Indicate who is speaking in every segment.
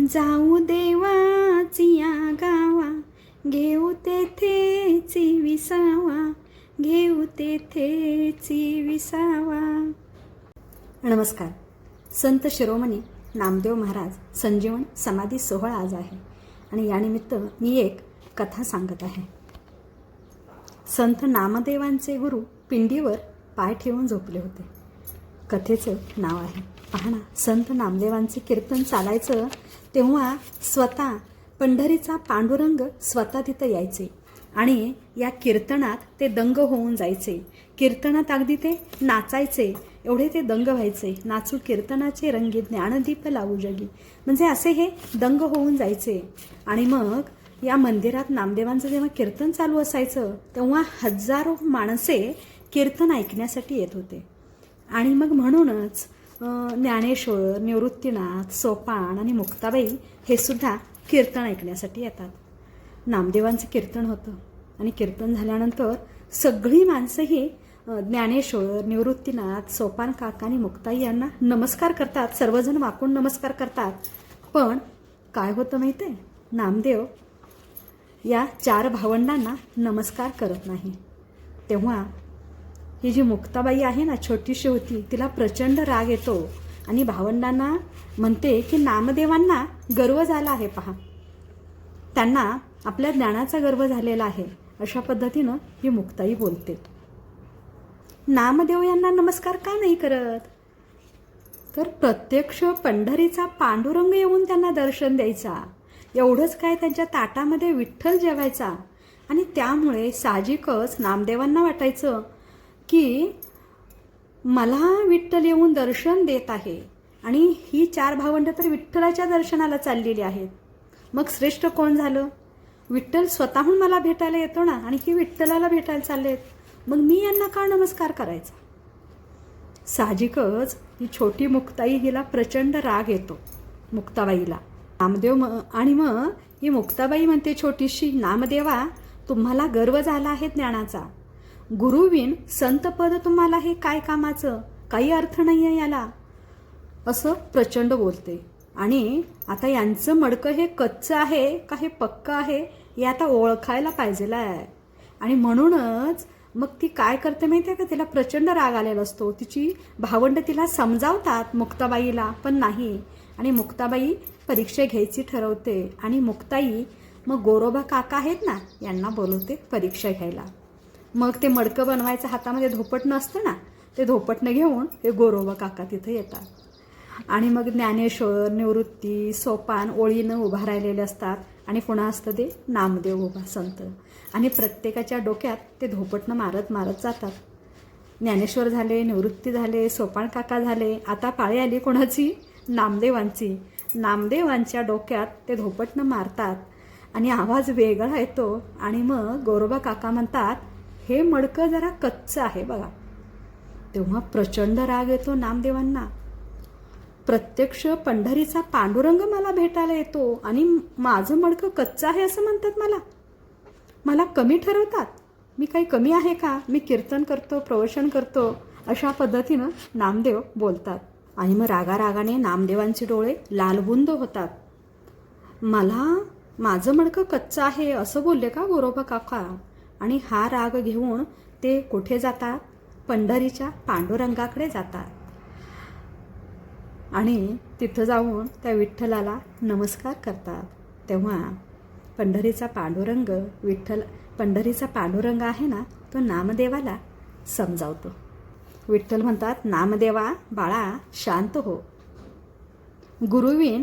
Speaker 1: जाऊ देवाचिया गावा घेऊ तेथेची विसावा घेऊ तेथेची विसावा. नमस्कार. संत शिरोमणी नामदेव महाराज संजीवन समाधी सोहळा आज आहे आणि यानिमित्त मी एक कथा सांगत आहे. संत नामदेवांचे गुरु पिंडीवर पाय ठेवून झोपले होते. कथेचं नाव आहे. पहा ना संत नामदेवांचे कीर्तन चालायचं तेव्हा स्वतः पंढरीचा पांडुरंग स्वतः तिथं यायचे. आणि या कीर्तनात ते दंग होऊन जायचे. कीर्तनात अगदी ते नाचायचे. एवढे ते दंग व्हायचे. नाचू कीर्तनाचे रंगी ज्ञानदीप लावू जगी. म्हणजे असे हे दंग होऊन जायचे. आणि मग या मंदिरात नामदेवांचं जेव्हा कीर्तन चालू असायचं तेव्हा हजारो माणसे कीर्तन ऐकण्यासाठी येत होते. आणि मग म्हणूनच ज्ञानेश्वर निवृत्तीनाथ सोपान आणि मुक्ताबाई हे सुद्धा कीर्तन ऐकण्यासाठी येतात. नामदेवांचं कीर्तन होतं. आणि कीर्तन झाल्यानंतर सगळी माणसंही ज्ञानेश्वर निवृत्तीनाथ सोपान काका आणि मुक्ताई यांना नमस्कार करतात. सर्वजण वाकून नमस्कार करतात. पण काय होतं माहिती आहे नामदेव या चार भावंडांना नमस्कार करत नाही. तेव्हा ही जी मुक्ताबाई आहे ना छोटीशी होती तिला प्रचंड राग येतो. आणि भावंडांना म्हणते की नामदेवांना गर्व झाला आहे पहा. त्यांना आपल्या ज्ञानाचा गर्व झालेला आहे अशा पद्धतीनं ही मुक्ताई बोलते. नामदेव यांना नमस्कार का नाही करत? तर प्रत्यक्ष पंढरीचा पांडुरंग येऊन त्यांना दर्शन द्यायचा. एवढंच काय त्यांच्या ताटामध्ये विठ्ठल जेवायचा. आणि त्यामुळे साहजिकच नामदेवांना वाटायचं की मला विठ्ठल येऊन दर्शन देत आहे आणि ही चार भावंड तर विठ्ठलाच्या दर्शनाला चाललेली आहेत. मग श्रेष्ठ कोण झालं? विठ्ठल स्वतःहून मला भेटायला येतो ना आणि ही विठ्ठलाला भेटायला चाललेत. मग मी यांना का नमस्कार करायचा? साहजिकच ही छोटी मुक्ताई हिला प्रचंड राग येतो मुक्ताबाईला. नामदेव म आणि मग ही मुक्ताबाई म्हणते छोटीशी नामदेवा तुम्हाला गर्व झाला आहे ज्ञानाचा. गुरुविन संतपद तुम्हाला हे काय कामाचं? काही अर्थ नाही आहे याला. असं प्रचंड बोलते. आणि आता यांचं मडकं हे कच्चं आहे का हे पक्कं आहे हे आता ओळखायला पाहिजेला आहे आणि म्हणूनच मग ती काय करते माहिती आहे का? तिला प्रचंड राग आलेला असतो. तिची भावंड तिला समजावतात मुक्ताबाईला पण नाही. आणि मुक्ताबाई परीक्षा घ्यायची ठरवते. आणि मुक्ताई मग गोरोबा काका आहेत ना? यांना बोलवते परीक्षा घ्यायला. मग ते मडकं बनवायचं हातामध्ये धोपटणं असतं ना ते धोपटणं घेऊन हे गोरोबा काका तिथं येतात. आणि मग ज्ञानेश्वर निवृत्ती सोपान ओळीनं उभा राहिलेले असतात आणि पुन्हा असतं ते नामदेव उभा संत. आणि प्रत्येकाच्या डोक्यात ते धोपटणं मारत मारत जातात. ज्ञानेश्वर झाले निवृत्ती झाले सोपान काका झाले आता पाळी आली कोणाची? नामदेवांची. नामदेवांच्या डोक्यात ते धोपटणं मारतात आणि आवाज वेगळा येतो आणि मग गोरोबा काका म्हणतात हे मडकं जरा कच्चं आहे बघा. तेव्हा प्रचंड राग येतो नामदेवांना. प्रत्यक्ष पंढरीचा पांडुरंग मला भेटायला येतो आणि माझं मडकं कच्चं आहे असं म्हणतात मला. मला कमी ठरवतात. मी काही कमी आहे का? मी कीर्तन करतो प्रवचन करतो अशा पद्धतीनं नामदेव बोलतात. आणि मग रागारागाने नामदेवांचे डोळे लालबुंद होतात. मला माझं मडकं कच्चं आहे असं बोलले का गोरोबा काका? आणि हा राग घेऊन ते कुठे जातात? पंढरीच्या पांडुरंगाकडे जातात. आणि तिथं जाऊन त्या विठ्ठलाला नमस्कार करतात. तेव्हा पंढरीचा पांडुरंग विठ्ठल पंढरीचा पांडुरंग आहे ना तो नामदेवाला समजावतो. विठ्ठल म्हणतात नामदेवा बाळा शांत हो. गुरुवीन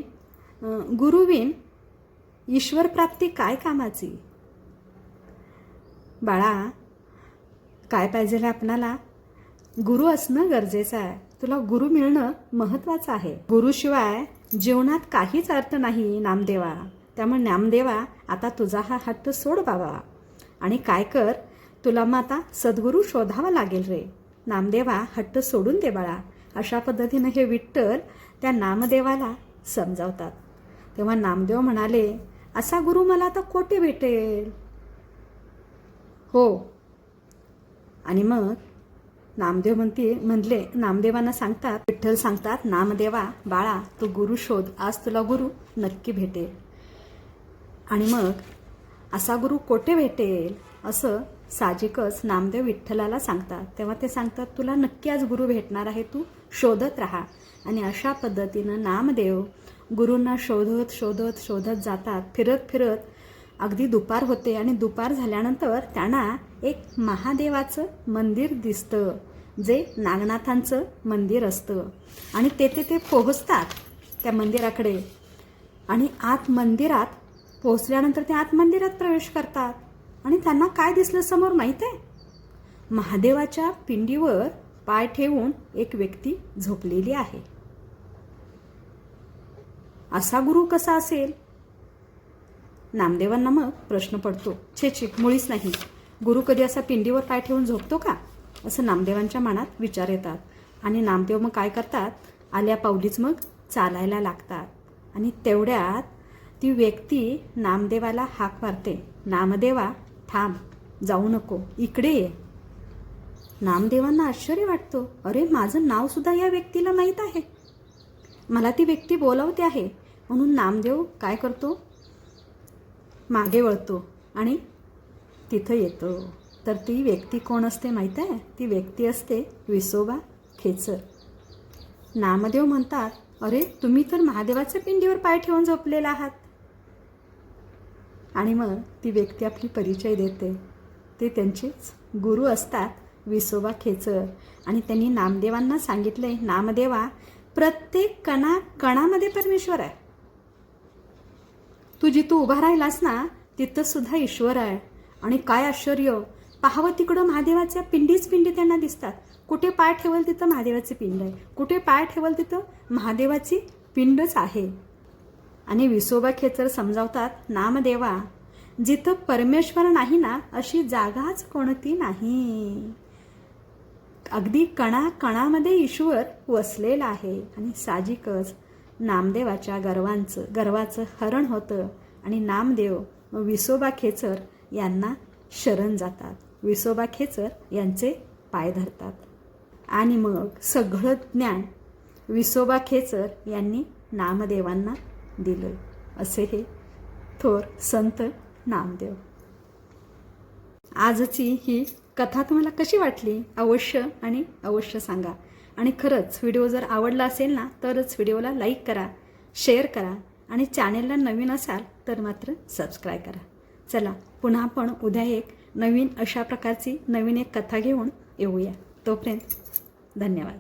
Speaker 1: गुरुवीन ईश्वर प्राप्ती काय कामाची? बाळा काय पाहिजे आपणाला? गुरु असणं गरजेचं आहे. तुला गुरु मिळणं महत्त्वाचं आहे. गुरुशिवाय जीवनात काहीच अर्थ नाही नामदेवा. त्यामुळे नामदेवा आता तुझा हा हट्ट सोड बाबा. आणि काय कर तुला मग आता सद्गुरू शोधावा लागेल रे. नामदेवा हट्ट सोडून दे बाळा. अशा पद्धतीनं हे विठ्ठल त्या नामदेवाला समजावतात. तेव्हा नामदेव म्हणाले असा गुरु मला आता कोठे भेटेल? हो. आणि मग नामदेव म्हणते म्हणले नामदेवांना सांगतात विठ्ठल सांगतात नामदेवा बाळा तू गुरु शोध आज तुला गुरु नक्की भेटेल. आणि मग असा गुरु कोठे भेटेल असं साहजिकच नामदेव विठ्ठलाला सांगतात. तेव्हा ते सांगतात तुला नक्की आज गुरु भेटणार आहे तू शोधत राहा. आणि अशा पद्धतीनं नामदेव गुरूंना शोधत शोधत शोधत जातात फिरत फिरत अगदी दुपार होते आणि दुपार झाल्यानंतर त्यांना एक महादेवाचं मंदिर दिसतं जे नागनाथांचं मंदिर असतं. आणि तेथे ते पोहोचतात त्या मंदिराकडे. आणि आत मंदिरात पोहोचल्यानंतर ते आत मंदिरात प्रवेश करतात. आणि त्यांना काय दिसलं समोर माहीत आहे महादेवाच्या पिंडीवर पाय ठेवून एक व्यक्ती झोपलेली आहे. असा गुरु कसा असेल? नामदेवांना मग प्रश्न पडतो. छे छे मुळीच नाही. गुरु कधी असा पिंडीवर पाय ठेवून झोपतो का? असं नामदेवांच्या मनात विचार येतात. आणि नामदेव मग काय करतात? आल्या पावलीच मग चालायला लागतात. आणि तेवढ्यात ती व्यक्ती नामदेवाला हाक मारते. नामदेवा थांब जाऊ नको इकडे ये. नामदेवांना आश्चर्य वाटतो. अरे माझं नावसुद्धा या व्यक्तीला माहीत आहे. मला ती व्यक्ती बोलावते आहे. म्हणून नामदेव काय करतो? मागे वळतो आणि तिथं येतो. तर ती व्यक्ती कोण असते माहीत आहे? ती व्यक्ती असते विसोबा खेचर. नामदेव म्हणतात अरे तुम्ही तर महादेवाच्या पिंडीवर पाय ठेवून झोपलेला आहात. आणि मग ती व्यक्ती आपली परिचय देते. ते त्यांचेच गुरु असतात विसोबा खेचर. आणि त्यांनी नामदेवांना सांगितले नामदेवा प्रत्येक कणा कणामध्ये परमेश्वर आहे. तू जिथं उभा राहिलास ना तिथं सुद्धा ईश्वर आहे. आणि काय आश्चर्य पाहावं तिकडं महादेवाच्या पिंडीच पिंडी त्यांना दिसतात. कुठे पाय ठेवल तिथं महादेवाची पिंड आहे. कुठे पाय ठेवल तिथं महादेवाची पिंडच आहे. आणि विसोबा खेचर समजावतात नामदेवा जिथं परमेश्वर नाही ना अशी जागाच कोणती नाही. अगदी कणा कणामध्ये ईश्वर वसलेला आहे. आणि साहजिकच नामदेवाच्या गर्वांचं गर्वाचं हरण होतं आणि नामदेव व विसोबा खेचर यांना शरण जातात. विसोबा खेचर यांचे पाय धरतात. आणि मग सगळं ज्ञान विसोबा खेचर यांनी नामदेवांना दिलं असे हे थोर संत नामदेव. आजची ही कथा तुम्हाला कशी वाटली? अवश्य आणि अवश्य सांगा. आणि खरंच व्हिडिओ जर आवडला असेल ना तरच व्हिडिओला लाईक करा शेअर करा आणि चॅनेलला नवीन असाल तर मात्र सबस्क्राईब करा. चला पुन्हा आपण उद्या एक नवीन अशा प्रकारची नवीन एक कथा घेऊन येऊया. तोपर्यंत धन्यवाद.